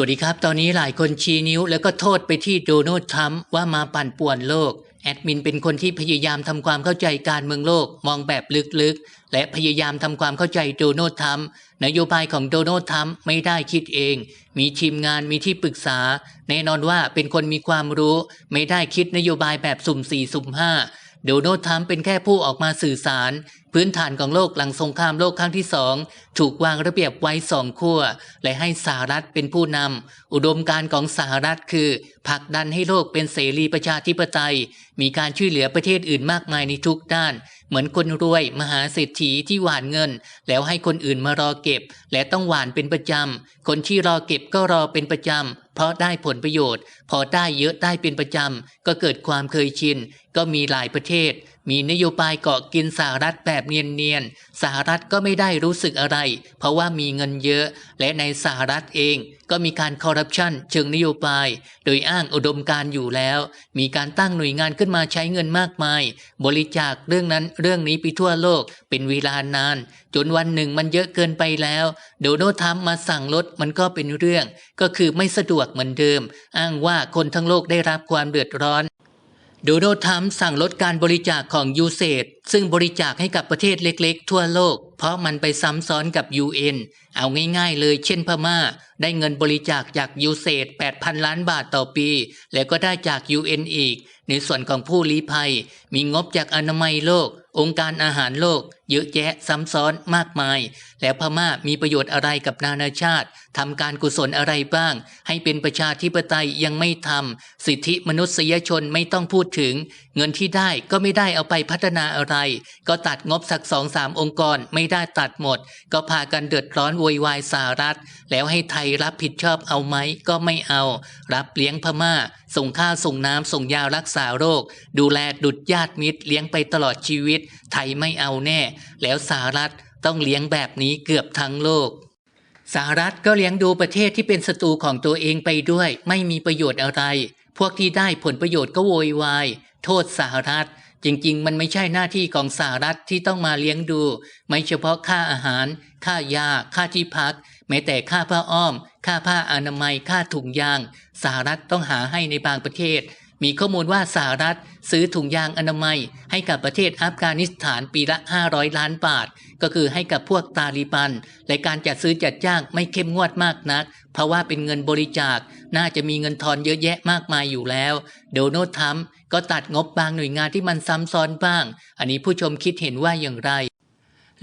วัสดีครับ ตอนนี้หลายคนชี้นิ้ว แล้วก็โทษไปที่โดนัลด์ทรัมป์ว่ามาปั่นป่วนโลก แอดมินเป็นคนที่พยายามทำความเข้าใจการเมืองโลกมองแบบลึกๆ และพยายามทำความเข้าใจโดนัลด์ทรัมป์นโยบายของโดนัลด์ทรัมป์ไม่ได้คิดเอง มีทีมงานมีที่ปรึกษา แน่นอนว่าเป็นคนมีความรู้ ไม่ได้คิดนโยบายแบบสุ่มสี่สุ่มห้าโดนัลด์ทรัมป์เป็นแค่ผู้ออกมาสื่อสารพื้นฐานของโลกหลังสงครามโลกครั้งที่สองถูกวางระเบียบไว้สองขั้วและให้สหรัฐเป็นผู้นำอุดมการของสหรัฐคือผลักดันให้โลกเป็นเสรีประชาธิปไตย มีการช่วยเหลือประเทศอื่นมากมายในทุกด้าน เหมือนคนรวยมหาเศรษฐีที่หวานเงิน แล้วให้คนอื่นมารอเก็บ และต้องหวานเป็นประจำคนที่รอเก็บก็รอเป็นประจำเพราะได้ผลประโยชน์ พอได้เยอะได้เป็นประจำก็เกิดความเคยชินก็มีหลายประเทศ มีนโยบายเกาะกินสหรัฐแบบเนียนๆ สหรัฐก็ไม่ได้รู้สึกอะไร เพราะว่ามีเงินเยอะ และในสหรัฐเองก็มีการคอร์รัปชันเชิงนโยบาย โดยอ้างอุดมการอยู่แล้ว มีการตั้งหน่วยงานขึ้นมาใช้เงินมากมาย บริจาคเรื่องนั้นเรื่องนี้ไปทั่วโลกเป็นเวลานาน จนวันหนึ่งมันเยอะเกินไปแล้วโดนัลด์ทรัมป์มาสั่งลดมันก็เป็นเรื่อง ก็คือไม่สะดวกเหมือนเดิม อ้างว่าคนทั้งโลกได้รับความเดือดร้อน โดนัลด์ทรัมป์สั่งลดการบริจาคของยูเซดซึ่งบริจาคให้กับประเทศเล็กๆ ทั่วโลก เพราะมันไปซ้ำซ้อนกับ UN เอาง่ายๆเลยเช่นพม่า ได้เงินบริจาคจากยูเซด8,000 ล้านบาทต่อปี แล้วก็ได้จาก UN อีก ในส่วนของผู้ลี้ภัย มีงบจากอนามัยโลก องค์การอาหารโลก เยอะแยะซ้ำซ้อนมากมาย แล้วพม่ามีประโยชน์อะไรกับนานาชาติทำการกุศลอะไรบ้าง ให้เป็นประชาธิปไตยยังไม่ทำสิทธิมนุษยชนไม่ต้องพูดถึง เงินที่ได้ก็ไม่ได้เอาไปพัฒนาอะไร ก็ตัดงบสักสองสามองค์กรไม่ได้ตัดหมด ก็พากันเดือดร้อนโวยวายสหรัฐ แล้วให้ไทยรับผิดชอบเอาไหมก็ไม่เอา รับเลี้ยงพม่า ส่งข้าวส่งน้ำส่งยารักษาโรค ดูแลดุดญาติมิตรเลี้ยงไปตลอดชีวิต ไทยไม่เอาแน่แล้วสหรัฐต้องเลี้ยงแบบนี้เกือบทั้งโลกสหรัฐก็เลี้ยงดูประเทศที่เป็นศัตรูของตัวเองไปด้วย ไม่มีประโยชน์อะไร พวกที่ได้ผลประโยชน์ก็โวยวายโทษสหรัฐ จริงๆ มันไม่ใช่หน้าที่ของสหรัฐที่ต้องมาเลี้ยงดู ไม่เฉพาะค่าอาหาร ค่ายา ค่าที่พัก แม้แต่ค่าผ้าอ้อม ค่าผ้าอนามัย ค่าถุงยาง สหรัฐต้องหาให้ในบางประเทศ มีข้อมูลว่าสหรัฐซื้อถุงยางอนามัย ให้กับประเทศอัฟกานิสถานปีละ 500 ล้านบาท ก็คือให้กับพวกตาลีบัน และการจัดซื้อจัดจ้างไม่เข้มงวดมากนัก เพราะว่าเป็นเงินบริจาค น่าจะมีเงินทอนเยอะแยะมากมายอยู่แล้ว โดนัลด์ทรัมป์ก็ตัดงบบางหน่วยงานที่มันซ้ำซ้อนบ้าง อันนี้ผู้ชมคิดเห็นว่าอย่างไร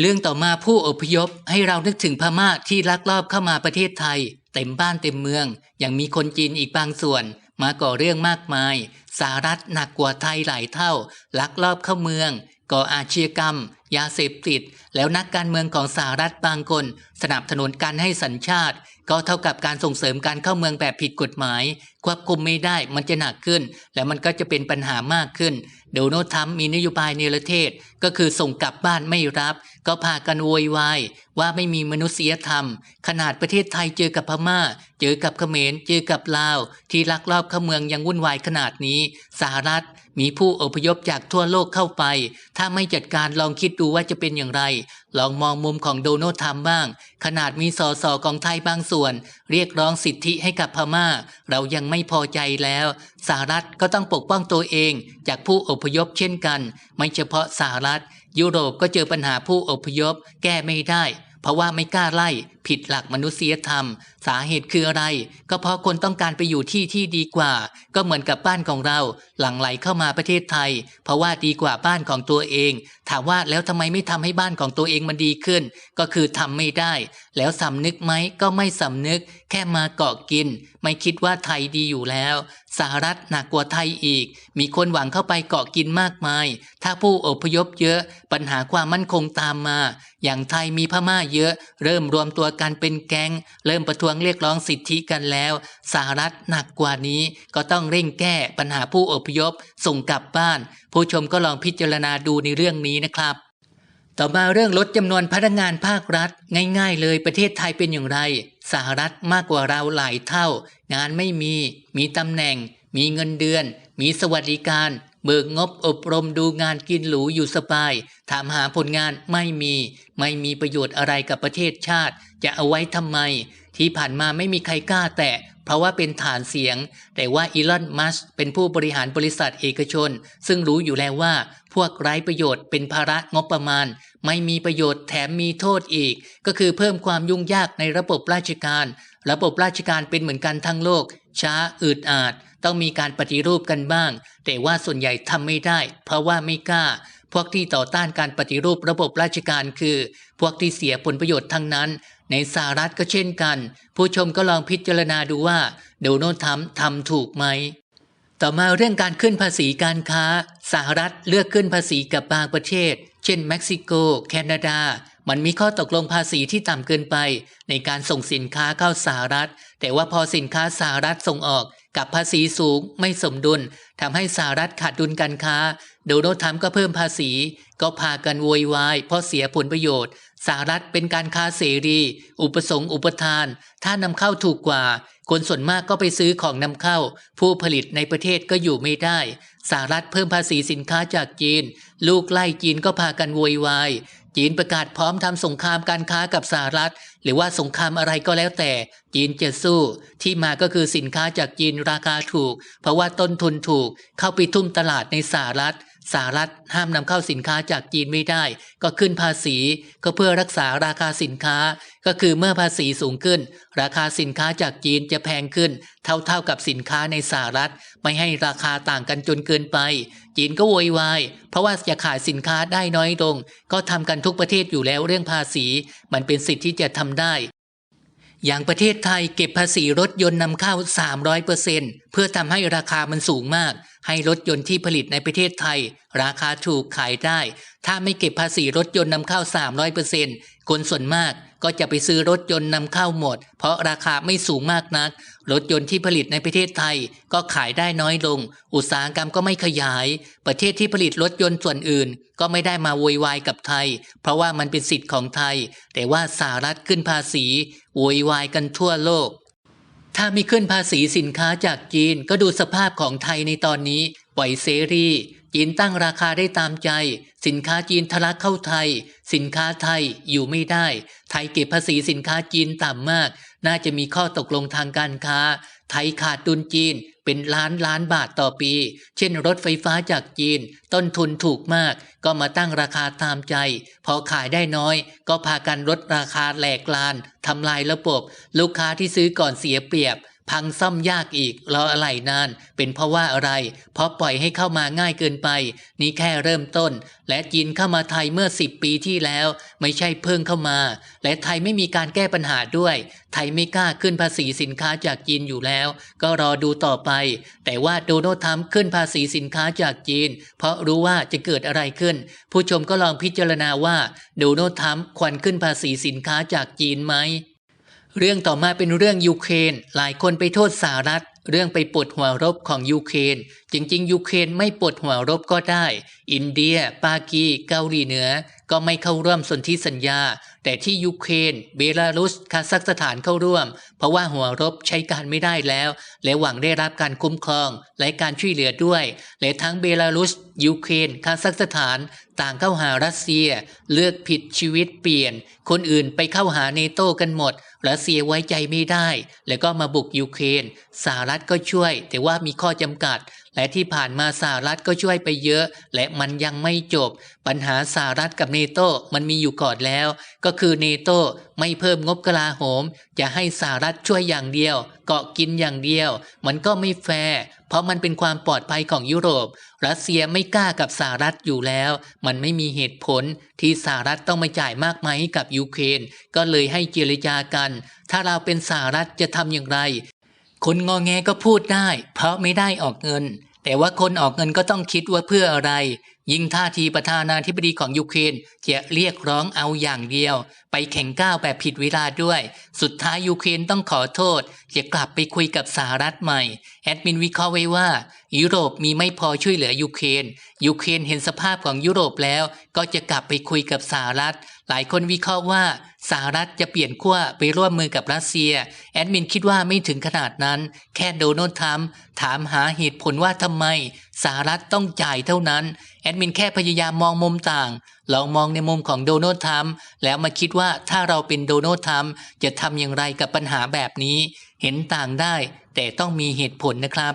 เรื่องต่อมาผู้อพยพให้เรานึกถึงพม่าที่ลักลอบเข้ามาประเทศไทย เต็มบ้านเต็มเมือง ยังมีคนจีนอีกบางส่วน มาก่อเรื่องมากมาย สหรัฐหนักกว่าไทยหลายเท่า ลักลอบเข้าเมือง ก่ออาชญากรรมยาเสพติด แล้วนักการเมืองของสหรัฐบางคนสนับสนุนการให้สัญชาติ ก็เท่ากับการส่งเสริมการเข้าเมืองแบบผิดกฎหมาย ควบคุมไม่ได้มันจะหนักขึ้น และมันก็จะเป็นปัญหามากขึ้นโดนัลด์ทรัมป์มีนโยบายเนรเทศ ก็คือส่งกลับบ้านไม่รับ ก็พากันโวยวายว่าไม่มีมนุษยธรรม ขนาดประเทศไทยเจอกับพม่า เจอกับเขมร เจอกับลาว ที่ลักลอบเข้าเมืองยังวุ่นวายขนาดนี้ สหรัฐมีผู้อพยพจากทั่วโลกเข้าไป ถ้าไม่จัดการลองคิดดูว่าจะเป็นอย่างไร ลองมองมุมของโดนัลด์ทรัมป์บ้าง ขนาดมีสสของไทยบางส่วน เรียกร้องสิทธิให้กับพม่า เรายังไม่พอใจแล้วสหรัฐก็ต้องปกป้องตัวเอง จากผู้อพยพเช่นกัน ไม่เฉพาะสหรัฐ ยุโรปก็เจอปัญหาผู้อพยพ แก้ไม่ได้ เพราะว่าไม่กล้าไล่ ผิดหลักมนุษยธรรม สาเหตุคืออะไร ก็เพราะคนต้องการไปอยู่ที่ที่ดีกว่า ก็เหมือนกับบ้านของเรา หลังไหลเข้ามาประเทศไทย เพราะว่าดีกว่าบ้านของตัวเอง ถามว่าแล้วทำไมไม่ทำให้บ้านของตัวเองมันดีขึ้น ก็คือทำไม่ได้ แล้วสำนึกไหมก็ไม่สำนึก แค่มาเกาะกิน ไม่คิดว่าไทยดีอยู่แล้วสหรัฐหนักกว่าไทยอีก มีคนหวังเข้าไปเกาะกินมากมาย ถ้าผู้อพยพเยอะ ปัญหาความมั่นคงตามมา อย่างไทยมีพม่าเยอะ เริ่มรวมตัวกันเป็นแก๊ง เริ่มประท้วงเรียกร้องสิทธิกันแล้ว สหรัฐหนักกว่านี้ก็ต้องเร่งแก้ปัญหาผู้อพยพส่งกลับบ้าน ผู้ชมก็ลองพิจารณาดูในเรื่องนี้นะครับ ต่อมาเรื่องลดจำนวนพนักงานภาครัฐ ง่าย ๆ เลยประเทศไทยเป็นอย่างไร สหรัฐมากกว่าเราหลายเท่า งานไม่มี มีตำแหน่ง มีเงินเดือน มีสวัสดิการเบิกงบอบรมดูงานกินหรูอยู่สบาย ถามหาผลงานไม่มี ไม่มีประโยชน์อะไรกับประเทศชาติ จะเอาไว้ทำไม ที่ผ่านมาไม่มีใครกล้าแตะเพราะว่าเป็นฐานเสียง แต่ว่าอีลอน มัสเป็นผู้บริหารบริษัทเอกชน ซึ่งรู้อยู่แล้วว่า พวกไร้ประโยชน์เป็นภาระงบประมาณ ไม่มีประโยชน์แถมมีโทษอีก ก็คือเพิ่มความยุ่งยากในระบบราชการ ระบบราชการเป็นเหมือนกันทั้งโลก ช้าอืดอาดต้องมีการปฏิรูปกันบ้าง แต่ว่าส่วนใหญ่ทำไม่ได้ เพราะว่าไม่กล้า พวกที่ต่อต้านการปฏิรูประบบราชการคือ พวกที่เสียผลประโยชน์ทั้งนั้น ในสหรัฐก็เช่นกัน ผู้ชมก็ลองพิจารณาดูว่าโดนัลด์ทรัมป์ทำถูกไหม ต่อมาเรื่องการขึ้นภาษีการค้า สหรัฐเลือกขึ้นภาษีกับบางประเทศ เช่นเม็กซิโก แคนาดา มันมีข้อตกลงภาษีที่ต่ำเกินไป ในการส่งสินค้าเข้าสหรัฐ แต่ว่าพอสินค้าสหรัฐส่งออก กับภาษีสูงไม่สมดุลทำให้สหรัฐขาดดุลการค้าโดนัลด์ทรัมป์ก็เพิ่มภาษี ก็พากันโวยวายเพราะเสียผลประโยชน์สหรัฐเป็นการค้าเสรี อุปสงค์อุปทาน ถ้านำเข้าถูกกว่า คนส่วนมากก็ไปซื้อของนำเข้า ผู้ผลิตในประเทศก็อยู่ไม่ได้สหรัฐเพิ่มภาษีสินค้าจากจีน ลูกไล่จีนก็พากันโวยวาย จีนประกาศพร้อมทำสงครามการค้ากับสหรัฐ หรือว่าสงครามอะไรก็แล้วแต่ จีนจะสู้ ที่มาก็คือสินค้าจากจีนราคาถูก เพราะว่าต้นทุนถูก เข้าไปทุ่มตลาดในสหรัฐ สหรัฐห้ามนำเข้าสินค้าจากจีนไม่ได้ ก็ขึ้นภาษีก็เพื่อรักษาราคาสินค้า ก็คือเมื่อภาษีสูงขึ้น ราคาสินค้าจากจีนจะแพงขึ้น เท่าๆกับสินค้าในสหรัฐ ไม่ให้ราคาต่างกันจนเกินไป จีนก็โวยวายเพราะว่าจะขายสินค้าได้น้อยลง ก็ทำกันทุกประเทศอยู่แล้วเรื่องภาษี มันเป็นสิทธิ์ที่จะทำได้ อย่างประเทศไทยเก็บภาษีรถยนต์นำเข้า 300%เพื่อทำให้ราคามันสูงมาก ให้รถยนต์ที่ผลิตในประเทศไทย ราคาถูกขายได้ ถ้าไม่เก็บภาษีรถยนต์นำเข้า 300%คนส่วนมาก ก็จะไปซื้อรถยนต์นำเข้าหมด เพราะราคาไม่สูงมากนัก รถยนต์ที่ผลิตในประเทศไทย ก็ขายได้น้อยลง อุตสาหกรรมก็ไม่ขยาย ประเทศที่ผลิตรถยนต์ส่วนอื่น ก็ไม่ได้มาโวยวายกับไทย เพราะว่ามันเป็นสิทธิ์ของไทย แต่ว่าสหรัฐขึ้นภาษีโวยวายกันทั่วโลก ถ้ามีขึ้นภาษีสินค้าจากจีนก็ดูสภาพของไทยในตอนนี้ปล่อยเสรี จีนตั้งราคาได้ตามใจ สินค้าจีนทะลักเข้าไทย สินค้าไทยอยู่ไม่ได้ ไทยเก็บภาษีสินค้าจีนต่ำมาก น่าจะมีข้อตกลงทางการค้า ไทยขาดดุลจีนเป็นล้านล้านบาทต่อปี เช่นรถไฟฟ้าจากจีน ต้นทุนถูกมาก ก็มาตั้งราคาตามใจ พอขายได้น้อย ก็พากันลดราคาแหลกลานทำลายระบบ ลูกค้าที่ซื้อก่อนเสียเปรียบ พังซ่อมยากอีกรออะไรนาน เป็นเพราะว่าอะไร เพราะปล่อยให้เข้ามาง่ายเกินไป นี่แค่เริ่มต้น และจีนเข้ามาไทยเมื่อ 10 ปีที่แล้ว ไม่ใช่เพิ่งเข้ามา และไทยไม่มีการแก้ปัญหาด้วย ไทยไม่กล้าขึ้นภาษีสินค้าจากจีนอยู่แล้ว ก็รอดูต่อไป แต่ว่าโดนัลด์ทรัมป์ขึ้นภาษีสินค้าจากจีน เพราะรู้ว่าจะเกิดอะไรขึ้น ผู้ชมก็ลองพิจารณาว่าโดนัลด์ทรัมป์ควรขึ้นภาษีสินค้าจากจีนไหม เรื่องต่อมาเป็นเรื่องยูเครนหลายคนไปโทษสหรัฐ เรื่องไปปลดหัวรบของยูเครนจริงๆยูเครนไม่ปลดหัวรบก็ได้ อินเดีย ปากีเกาหลีเหนือ ก็ไม่เข้าร่วมสนธิสัญญา แต่ที่ยูเครนเบลารุสคาซัคสถานเข้าร่วม เพราะว่าหัวรบใช้การไม่ได้แล้ว และหวังได้รับการคุ้มครองและการช่วยเหลือด้วย และทั้งเบลารุสยูเครนคาซัคสถานต่างเข้าหารัสเซีย เลือกผิดชีวิตเปลี่ยน คนอื่นไปเข้าหาเนโต้กันหมด รัสเซียไว้ใจไม่ได้ แล้วก็มาบุกยูเครนสหรัฐก็ช่วย แต่ว่ามีข้อจำกัด และที่ผ่านมาสหรัฐก็ช่วยไปเยอะ และมันยังไม่จบ ปัญหาสหรัฐกับเนโต้มันมีอยู่ก่อนแล้ว ก็คือเนโต้ไม่เพิ่มงบกลาโหม จะให้สหรัฐช่วยอย่างเดียว เกาะกินอย่างเดียว มันก็ไม่แฟร์เพราะมันเป็นความปลอดภัยของยุโรป รัสเซียไม่กล้ากับสหรัฐอยู่แล้ว มันไม่มีเหตุผลที่สหรัฐต้องมาจ่ายมากมายให้กับยูเครนก็เลยให้เจรจากัน ถ้าเราเป็นสหรัฐจะทำอย่างไร คนงอแงก็พูดได้ เพราะไม่ได้ออกเงิน แต่ว่าคนออกเงินก็ต้องคิดว่าเพื่ออะไร ยิ่งท่าทีประธานาธิบดีของยูเครนจะเรียกร้องเอาอย่างเดียว ไปแข่งก้าวแบบผิดเวลาด้วย สุดท้ายยูเครนต้องขอโทษ จะกลับไปคุยกับสหรัฐใหม่ แอดมินวิเคราะห์ไว้ว่า ยุโรปมีไม่พอช่วยเหลือยูเครนยูเครนเห็นสภาพของยุโรปแล้ว ก็จะกลับไปคุยกับสหรัฐ หลายคนวิเคราะห์ว่าสหรัฐจะเปลี่ยนขั้วไปร่วมมือกับรัสเซีย แอดมินคิดว่าไม่ถึงขนาดนั้น แค่โดนัลด์ทรัมป์ถามหาเหตุผลว่าทำไมสหรัฐต้องจ่ายเท่านั้น แอดมินแค่พยายามมองมุมต่าง ลองมองในมุมของโดนัลด์ทรัมป์แล้วมาคิดว่าถ้าเราเป็นโดนัลด์ทรัมป์จะทำอย่างไรกับปัญหาแบบนี้ เห็นต่างได้ แต่ต้องมีเหตุผลนะครับ